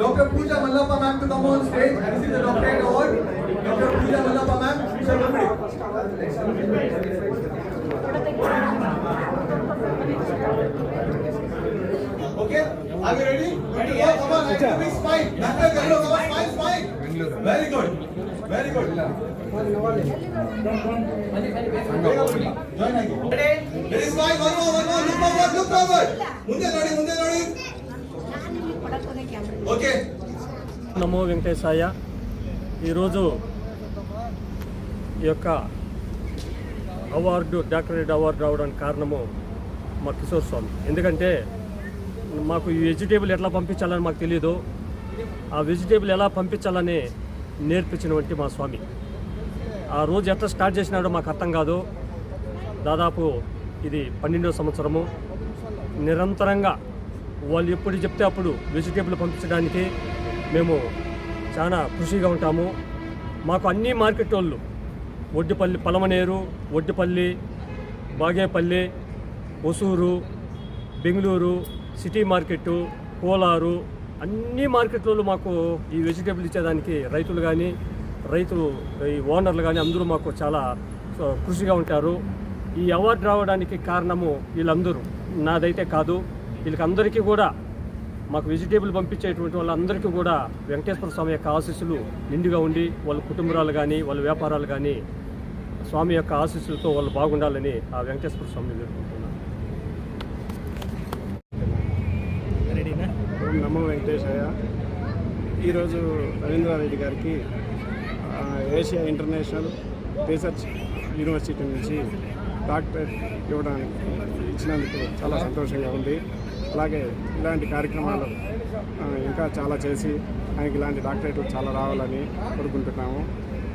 Dr. Pooja Mallappa ma'am to come on stage and receive the doctorate award. Dr. Pooja Mallappa ma'am, Mr. Lumbri. Okay, are we ready? Good to go. Come on, academic smile. Doctor Gallo, come on, smile, smile. Very good. Very good. Join again. Ready, smile. One more, one more. Look forward, look forward. Munde nodi, munde nodi. నమో వెంకటేశాయ. ఈరోజు ఈ యొక్క award doctorate award రావడానికి కారణము మా కిషోర్ స్వామి. ఎందుకంటే మాకు ఈ vegetable ఎట్లా పంపించాలని మాకు తెలియదు ఆ వెజిటేబుల్ ఎలా పంపించాలని నేర్పించినటువంటి మా స్వామి. ఆ రోజు ఎట్లా స్టార్ట్ చేసినాడో మాకు అర్థం కాదు. దాదాపు ఇది పన్నెండో సంవత్సరము. నిరంతరంగా వాళ్ళు ఎప్పుడు చెప్తే అప్పుడు వెజిటేబుల్ పంపించడానికి మేము చాలా కృషిగా ఉంటాము. మాకు అన్ని మార్కెట్ వాళ్ళు ఒడ్డిపల్లి పలమనేరు ఒడ్డిపల్లి బాగేపల్లి ఒసూరు బెంగళూరు సిటీ మార్కెట్టు కోలారు అన్ని మార్కెట్లలో మాకు ఈ వెజిటేబుల్ ఇచ్చేదానికి రైతులు కానీ రైతు ఈ ఓనర్లు కానీ అందరూ మాకు చాలా కృషిగా ఉంటారు. ఈ అవార్డు రావడానికి కారణము వీళ్ళందరూ. నాదైతే కాదు. వీళ్ళకందరికీ కూడా మాకు వెజిటేబుల్ పంపించేటువంటి వాళ్ళందరికీ కూడా వెంకటేశ్వర స్వామి యొక్క ఆశీస్సులు నిండుగా ఉండి వాళ్ళ కుటుంబాలు కానీ వాళ్ళ వ్యాపారాలు కానీ స్వామి యొక్క ఆశీస్సులతో వాళ్ళు బాగుండాలని ఆ వెంకటేశ్వర స్వామిని వేడుకుంటున్నాను. ఓం నమో వెంకటేశాయ. ఈరోజు రవీంద్రారెడ్డి గారికి ఆ, ఏషియా ఇంటర్నేషనల్ రీసెర్చ్ యూనివర్సిటీ నుంచి డాక్టరేట్ ఇవ్వడానికి ఇచ్చినందుకు చాలా సంతోషంగా ఉంది. అలాగే ఇలాంటి కార్యక్రమాలు ఆ, ఇంకా చాలా చేసి ఆయనకి ఇలాంటి డాక్టరేట్ చాలా రావాలని కోరుకుంటున్నాము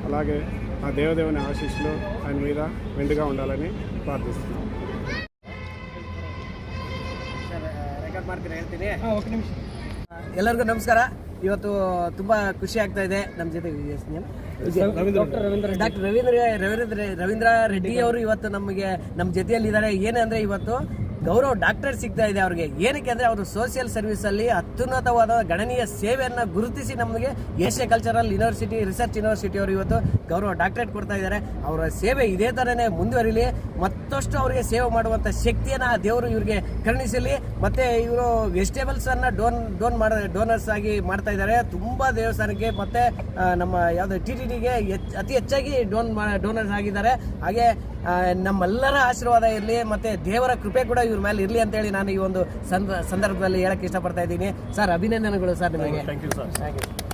అలాగే ఆ దేవదేవుని ఆశీస్సులు ఆయన మీద మెండుగా ఉండాలని ప్రార్థిస్తున్నాము ಎಲ್ಲರಿಗೂ ನಮಸ್ಕಾರ ಇವತ್ತು ತುಂಬಾ ಖುಷಿ ಆಗ್ತಾ ಇದೆ ನಮ್ಮ ಜೊತೆ ಡಾಕ್ಟರ್ ರವೀಂದ್ರ ರವೀಂದ್ರ ರವೀಂದ್ರ ರೆಡ್ಡಿ ಅವರು ಇವತ್ತು ನಮಗೆ ನಮ್ಮ ಜೊತೆಯಲ್ಲಿ ಇದ್ದಾರೆ ಏನಂದ್ರೆ ಇವತ್ತು ಗೌರವ ಡಾಕ್ಟರೇಟ್ ಸಿಗ್ತಾ ಇದೆ ಅವ್ರಿಗೆ. ಏನಕ್ಕೆ ಅಂದ್ರೆ ಅವರು ಸೋಷಿಯಲ್ ಸರ್ವಿಸ್ ಅಲ್ಲಿ ಅತ್ಯುನ್ನತವಾದ ಗಣನೀಯ ಸೇವೆಯನ್ನ ಗುರುತಿಸಿ ನಮಗೆ Asia cultural university research university ಅವರು ಇವತ್ತು ಗೌರವ ಡಾಕ್ಟರೇಟ್ ಕೊಡ್ತಾ ಇದ್ದಾರೆ. ಅವರ ಸೇವೆ ಇದೇ ತರನೇ ಮುಂದುವರಿಲಿ. ಮತ್ತಷ್ಟು ಅವರಿಗೆ ಸೇವೆ ಮಾಡುವಂತ ಶಕ್ತಿಯನ್ನ ಆ ದೇವರು ಇವರಿಗೆ ಕರುಣಿಸಲಿ. ಮತ್ತೆ ಇವರು ವೆಜಿಟೇಬಲ್ಸ್ ಅನ್ನ ಡೋನ್ ಡೋನ್ ಮಾಡ ಡೋನರ್ಸ್ ಆಗಿ ಮಾಡ್ತಾ ಇದ್ದಾರೆ. ತುಂಬಾ ದೇವಸ್ಥಾನಕ್ಕೆ ಮತ್ತೆ ನಮ್ಮ ಯಾವ್ದು ಟಿ ಟಿ ಟಿಗೆ ಅತಿ ಹೆಚ್ಚಾಗಿ ಡೋನ್ ಡೋನರ್ಸ್ ಆಗಿದ್ದಾರೆ. ಹಾಗೆ ನಮ್ಮೆಲ್ಲರ ಆಶೀರ್ವಾದ ಇರಲಿ ಮತ್ತೆ ದೇವರ ಕೃಪೆ ಕೂಡ ಇವ್ರ ಮೇಲೆ ಇರಲಿ ಅಂತ ಹೇಳಿ ನಾನು ಈ ಒಂದು ಸಂದ- ಸಂದರ್ಭದಲ್ಲಿ ಹೇಳಕ್ಕೆ ಇಷ್ಟಪಡ್ತಾ ಇದ್ದೀನಿ. ಸರ್ ಅಭಿನಂದನೆಗಳು ಸರ್ ನಿಮಗೆ. Thank you sir thank you.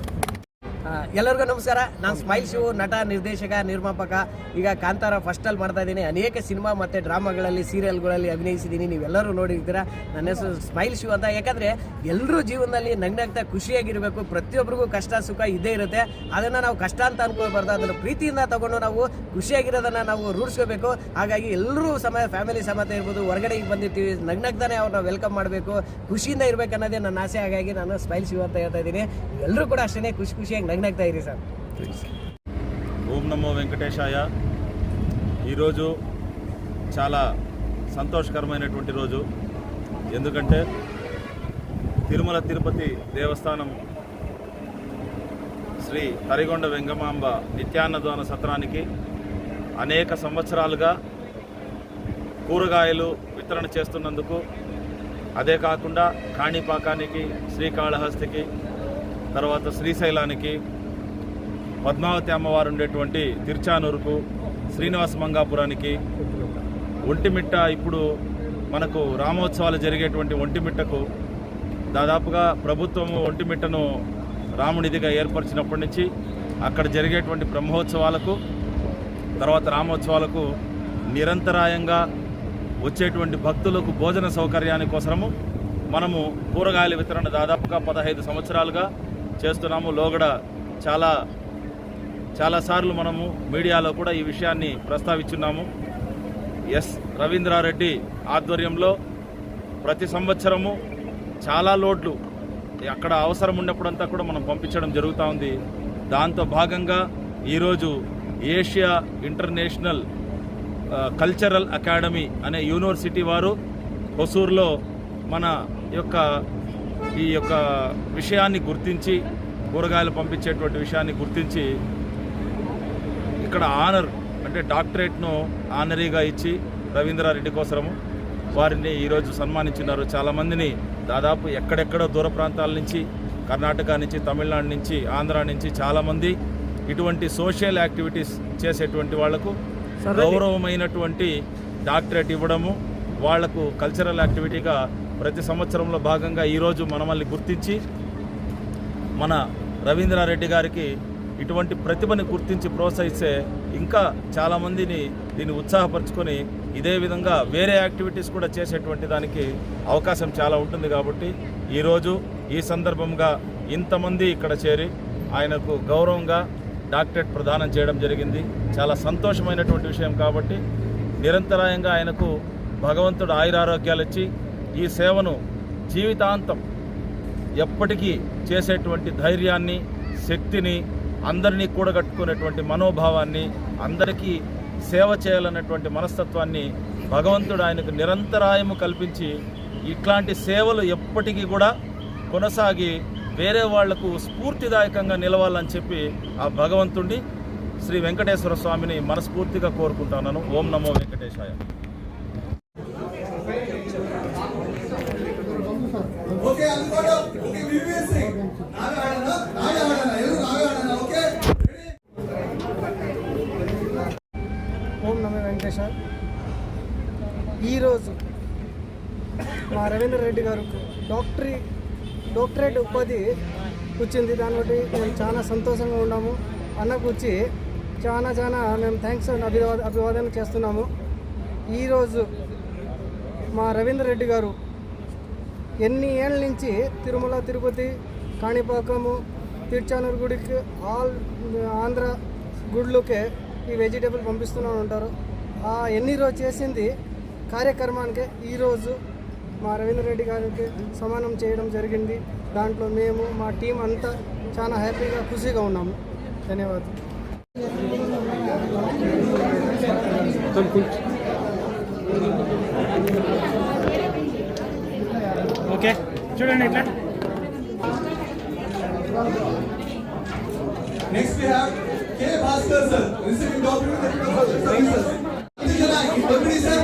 ಎಲ್ಲರಿಗೂ ನಮಸ್ಕಾರ. ನಾನು ಸ್ಮೈಲ್ ಶಿವು ನಟ, ನಿರ್ದೇಶಕ, ನಿರ್ಮಾಪಕ, ಈಗ ಕಾಂತಾರ ಫಸ್ಟ್ ಅಲ್ಲಿ ಮಾಡ್ತಾ ಇದ್ದೀನಿ. ಅನೇಕ ಸಿನಿಮಾ ಮತ್ತೆ ಡ್ರಾಮಾಗಳಲ್ಲಿ ಸೀರಿಯಲ್ಗಳಲ್ಲಿ ಅಭಿನಯಿಸಿದ್ದೀನಿ. ನೀವೆಲ್ಲರೂ ನೋಡಿರ್ತೀರಾ. ನನ್ನ ಹೆಸರು ಸ್ಮೈಲ್ ಶಿವ್ ಅಂತ. ಯಾಕಂದ್ರೆ ಎಲ್ಲರೂ ಜೀವನದಲ್ಲಿ ನಗ್ನಗ್ತಾ ಖುಷಿಯಾಗಿರಬೇಕು. ಪ್ರತಿಯೊಬ್ಬರಿಗೂ ಕಷ್ಟ, ಸುಖ ಇದ್ದೇ ಇರುತ್ತೆ. ಅದನ್ನ ನಾವು ಕಷ್ಟ ಅಂತ ಅನ್ಕೋಬಾರ್ದು ಅದನ್ನು ಪ್ರೀತಿಯಿಂದ ತಗೊಂಡು ನಾವು ಖುಷಿಯಾಗಿರೋದನ್ನ ನಾವು ರೂಢಿಸ್ಕೋಬೇಕು. ಹಾಗಾಗಿ ಎಲ್ಲರೂ ಸಮಯ ಫ್ಯಾಮಿಲಿ ಸಮೇತ ಇರ್ಬೋದು. ಹೊರಗಡೆಗೆ ಬಂದಿರ್ತೀವಿ. ನಗ್ನಗ್ತಾನೆ ಅವ್ರನ್ನ ವೆಲ್ಕಮ್ ಮಾಡಬೇಕು. ಖುಷಿಯಿಂದ ಇರ್ಬೇಕು ಅನ್ನೋದೇ ನನ್ನ ಆಸೆ. ಹಾಗಾಗಿ ನಾನು ಸ್ಮೈಲ್ ಶಿವ ಅಂತ ಹೇಳ್ತಾ ಇದ್ದೀನಿ. ಎಲ್ಲರೂ ಕೂಡ ಅಷ್ಟೇ ಖುಷಿ ಖುಷಿಯಾಗಿ ನಗ್ನಗ್ತಾ ధైర్యం సార్. ఓం నమో వెంకటేశాయ. ఈరోజు చాలా సంతోషకరమైనటువంటి రోజు. ఎందుకంటే తిరుమల తిరుపతి దేవస్థానం శ్రీ తరిగొండ వెంగమాంబ నిత్యాన్నదాన సత్రానికి అనేక సంవత్సరాలుగా కూరగాయలు వితరణ చేస్తున్నందుకు అదే కాకుండా కాణిపాకానికి శ్రీకాళహస్తికి తర్వాత శ్రీశైలానికి పద్మావతి అమ్మవారు ఉండేటువంటి తిరుచానూరుకు శ్రీనివాస మంగాపురానికి ఒంటిమిట్ట ఇప్పుడు మనకు రామోత్సవాలు జరిగేటువంటి ఒంటిమిట్టకు దాదాపుగా ప్రభుత్వము ఒంటిమిట్టను రామునిదిగా ఏర్పరిచినప్పటి నుంచి అక్కడ జరిగేటువంటి బ్రహ్మోత్సవాలకు తర్వాత రామోత్సవాలకు నిరంతరాయంగా వచ్చేటువంటి భక్తులకు భోజన సౌకర్యాని కోసము మనము కూరగాయల వితరణ దాదాపుగా పదహైదు సంవత్సరాలుగా చేస్తున్నాము. లోగడ చాలా చాలాసార్లు మనము మీడియాలో కూడా ఈ విషయాన్ని ప్రస్తావించున్నాము ఎస్ రవీంద్రారెడ్డి ఆధ్వర్యంలో ప్రతి సంవత్సరము చాలా లోడ్లు అక్కడ అవసరం ఉన్నప్పుడంతా కూడా మనం పంపించడం జరుగుతూ ఉంది. దాంతో భాగంగా ఈరోజు ఏషియా ఇంటర్నేషనల్ కల్చరల్ అకాడమీ అనే యూనివర్సిటీ వారు హొసూరులో మన యొక్క ఈ యొక్క విషయాన్ని గుర్తించి కూరగాయలు పంపించేటువంటి విషయాన్ని గుర్తించి ఇక్కడ ఆనర్ అంటే డాక్టరేట్ను ఆనరీగా ఇచ్చి రవీంద్రారెడ్డి కోసరము వారిని ఈరోజు సన్మానించినారు చాలామందిని దాదాపు ఎక్కడెక్కడో దూర ప్రాంతాల నుంచి కర్ణాటక నుంచి తమిళనాడు నుంచి ఆంధ్ర నుంచి చాలామంది ఇటువంటి సోషల్ యాక్టివిటీస్ చేసేటువంటి వాళ్ళకు. గౌరవమైనటువంటి డాక్టరేట్ ఇవ్వడము వాళ్ళకు కల్చరల్ యాక్టివిటీగా ప్రతి సంవత్సరంలో భాగంగా ఈరోజు మనమల్ని గుర్తించి మన రవీంద్రారెడ్డి గారికి ఇటువంటి ప్రతిభని గుర్తించి ప్రోత్సహిస్తే ఇంకా చాలామందిని దీన్ని ఉత్సాహపరుచుకొని ఇదే విధంగా వేరే యాక్టివిటీస్ కూడా చేసేటువంటి దానికి అవకాశం చాలా ఉంటుంది కాబట్టి ఈరోజు ఈ సందర్భంగా ఇంతమంది ఇక్కడ చేరి ఆయనకు గౌరవంగా డాక్టరేట్ ప్రదానం చేయడం జరిగింది. చాలా సంతోషమైనటువంటి విషయం కాబట్టి నిరంతరాయంగా ఆయనకు భగవంతుడు ఆయురారోగ్యాలు ఇచ్చి ఈ సేవను జీవితాంతం ఎప్పటికీ చేసేటువంటి ధైర్యాన్ని శక్తిని అందరినీ కూడగట్టుకునేటువంటి మనోభావాన్ని అందరికీ సేవ చేయాలన్నటువంటి మనస్తత్వాన్ని భగవంతుడు ఆయనకు నిరంతరాయము కల్పించి ఇట్లాంటి సేవలు ఎప్పటికీ కూడా కొనసాగి వేరే వాళ్ళకు స్ఫూర్తిదాయకంగా నిలవాలని చెప్పి ఆ భగవంతుడిని శ్రీ వెంకటేశ్వర స్వామిని మనస్ఫూర్తిగా కోరుకుంటున్నాను ఓం నమో వెంకటేశాయ. ఓకే నమ ఈరోజు మా రవీంద్ర రెడ్డి గారు డాక్టరీ డాక్టరేట్ ఉపాధి వచ్చింది. దాన్ని బట్టి మేము చాలా సంతోషంగా ఉన్నాము. అన్నకు వచ్చి చాలా చాలా మేము థ్యాంక్స్ అభివా అభివాద అభివాదన చేస్తున్నాము. ఈరోజు మా రవీంద్ర రెడ్డి గారు ఎన్ని ఏళ్ళ నుంచి తిరుమల తిరుపతి కాణిపాకము తిరుచానూరు గుడికి ఆల్ ఆంధ్ర గుడ్లకే ఈ వెజిటేబుల్ పంపిస్తున్నాను ఉంటారు ఎన్ని రోజు చేసింది కార్యక్రమానికి ఈరోజు మా రవీంద్ర రెడ్డి గారికి సమానం చేయడం జరిగింది. దాంట్లో మేము మా టీం అంతా చాలా హ్యాపీగా ఖుషిగా ఉన్నాము. ధన్యవాదాలు. ఓకే చూడండి ఇట్లా. Next we have K. Bhaskar sir, receiving doctorate with the Department of Services. Andijana, in Bagdi sir.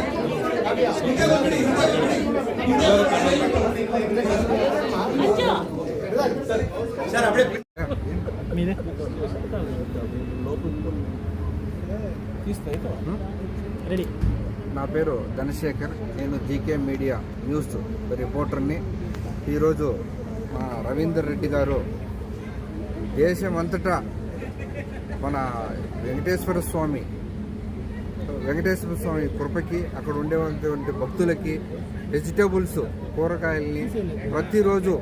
Inke Bagdi, Inke Bagdi. Inke Bagdi. Sir, update. Ready నా పేరు ధనశేఖర్ నేను జీకే మీడియా న్యూస్ రిపోర్టర్ని ఈరోజు మా రవీందర్ రెడ్డి గారు దేశమంతటా మన వెంకటేశ్వర స్వామి వెంకటేశ్వర స్వామి కృపకి అక్కడ ఉండేటువంటి భక్తులకి వెజిటేబుల్స్ కూరగాయల్ని ప్రతిరోజు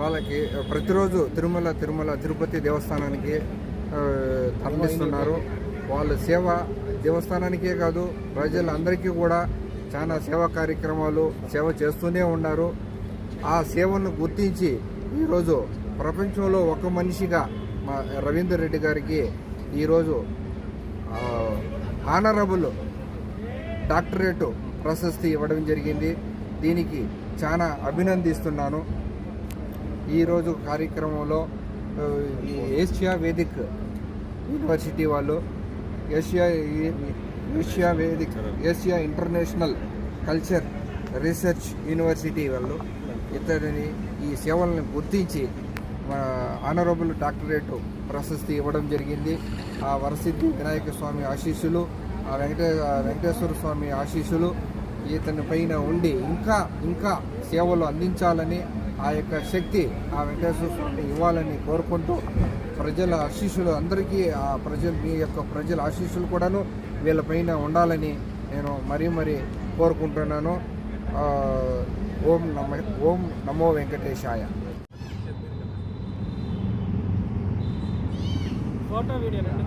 వాళ్ళకి ప్రతిరోజు తిరుమల తిరుమల తిరుపతి దేవస్థానానికి తరలిస్తున్నారు. వాళ్ళ సేవ దేవస్థానానికే కాదు ప్రజలందరికీ కూడా చాలా సేవా కార్యక్రమాలు సేవ చేస్తూనే ఉన్నారు. ఆ సేవను గుర్తించి ఈరోజు ప్రపంచంలో ఒక మనిషిగా మా రవీందర్ రెడ్డి గారికి ఈరోజు ఆనరబుల్ డాక్టరేట్ ప్రశస్తి ఇవ్వడం జరిగింది. దీనికి చాలా అభినందిస్తున్నాను. ఈరోజు కార్యక్రమంలో ఏషియా వేదిక్ యూనివర్సిటీ వాళ్ళు Asia Asia Vedic Asia international culture research university వాళ్ళు ఇతడిని ఈ సేవలను గుర్తించి ఆనరబుల్ డాక్టరేట్ ప్రశస్తి ఇవ్వడం జరిగింది. ఆ వరసిద్ధి వినాయక స్వామి ఆశీస్సులు ఆ వెంకటే వెంకటేశ్వర స్వామి ఆశీస్సులు ఇతని పైన ఉండి ఇంకా ఇంకా సేవలు అందించాలని ఆ యొక్క శక్తి ఆ వెంకటేశ్వర స్వామి ఇవ్వాలని కోరుకుంటూ ప్రజల ఆశీస్సులు అందరికీ ఆ ప్రజలు మీ యొక్క ప్రజల ఆశీస్సులు కూడాను వీళ్ళపైన ఉండాలని నేను మరీ మరీ కోరుకుంటున్నాను. ఓం నమ ఓం నమో వెంకటేశాయ. ஃபோட்டோ வீடியோ ரெண்டு